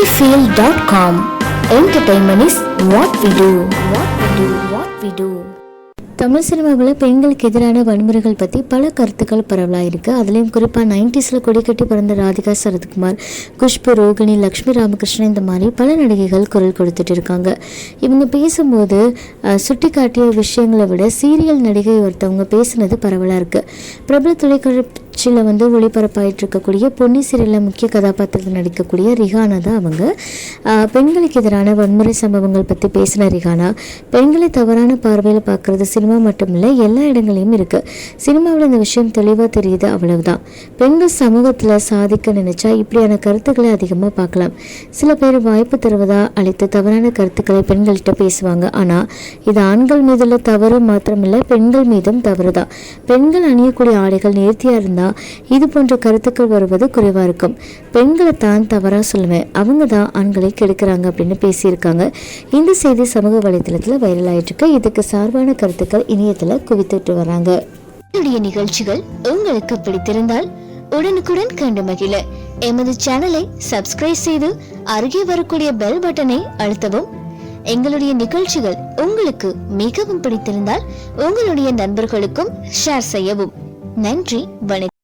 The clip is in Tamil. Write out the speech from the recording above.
sunnyfield.com Entertainment is what we do. What we do. What we do. Tamil சினிமாவில் பெண்களுக்கு எதிரான வன்முறைகள் பற்றி பல கருத்துக்கள் பரவலாக இருக்குது அதுலேயும் குறிப்பாக நைன்டிஸில் கொடிக்கட்டி பிறந்த ராதிகா சரத்குமார் குஷ்பு ரோகிணி லக்ஷ்மி ராமகிருஷ்ணன் இந்த மாதிரி பல நடிகைகள் குரல் கொடுத்துட்டு இருக்காங்க இவங்க பேசும்போது சுட்டி காட்டிய விஷயங்களை விட சீரியல் நடிகை ஒருத்தவங்க பேசுனது பரவலாக இருக்குது பிரபல தொலைக்காட்சியில் வந்து ஒளிபரப்பாயிட்டு இருக்கக்கூடிய பொன்னி சீரியலில் முக்கிய கதாபாத்திரத்தில் நடிக்கக்கூடிய ரிஹானா தான் அவங்க. பெண்களுக்கு எதிரான வன்முறை சம்பவங்கள் பற்றி பேசின ரிஹானா பெண்களை தவறான பார்வையில் பார்க்குறது சினிமா மட்டும் இல்லை எல்லா இடங்களையும் இருக்குது சினிமாவில் இந்த விஷயம் தெளிவாக தெரியுது அவ்வளவுதான். பெண்கள் சமூகத்தில் சாதிக்க நினைச்சா இப்படியான கருத்துக்களை அதிகமாக பார்க்கலாம். சில பேர் வாய்ப்பு தருவதா அழைத்து தவறான கருத்துக்களை பெண்கள்கிட்ட பேசுவாங்க. ஆனால் இது ஆண்கள் மீதுள்ள தவறு மாத்திரமில்லை பெண்கள் மீதும் தவறு தான் பெண்கள் அணியக்கூடிய ஆடைகள் நேர்த்தியாக இருந்தால் இது போன்ற கருத்துக்கள் வருவது குறைவாக இருக்கும். பெண்களை தான் தவறாக சொல்லுவேன். அவங்க தான் ஆண்களை கெடுக்கிறாங்க அப்படின்னு பேசியிருக்காங்க. இந்த செய்தி சமூக வலைதளத்தில் வைரல் ஆயிட்டு இருக்கு. இதுக்கு சார்பான கருத்துக்கள் இணையத்தில் குவித்துட்டு வராங்க. என்னுடைய நிகழ்ச்சிகள் உங்களுக்கு பிடித்திருந்தால் உடனுக்குடன் கண்டு மகிழ. எமது சேனலை சப்ஸ்கிரைப் செய்து அருகே வரக்கூடிய பெல் பட்டனை அழுத்தவும். எங்களுடைய நிகழ்ச்சிகள் உங்களுக்கு மிகவும் பிடித்திருந்தால் உங்களுடைய நண்பர்களுக்கும் ஷேர் செய்யவும். நன்றி வணக்கம்.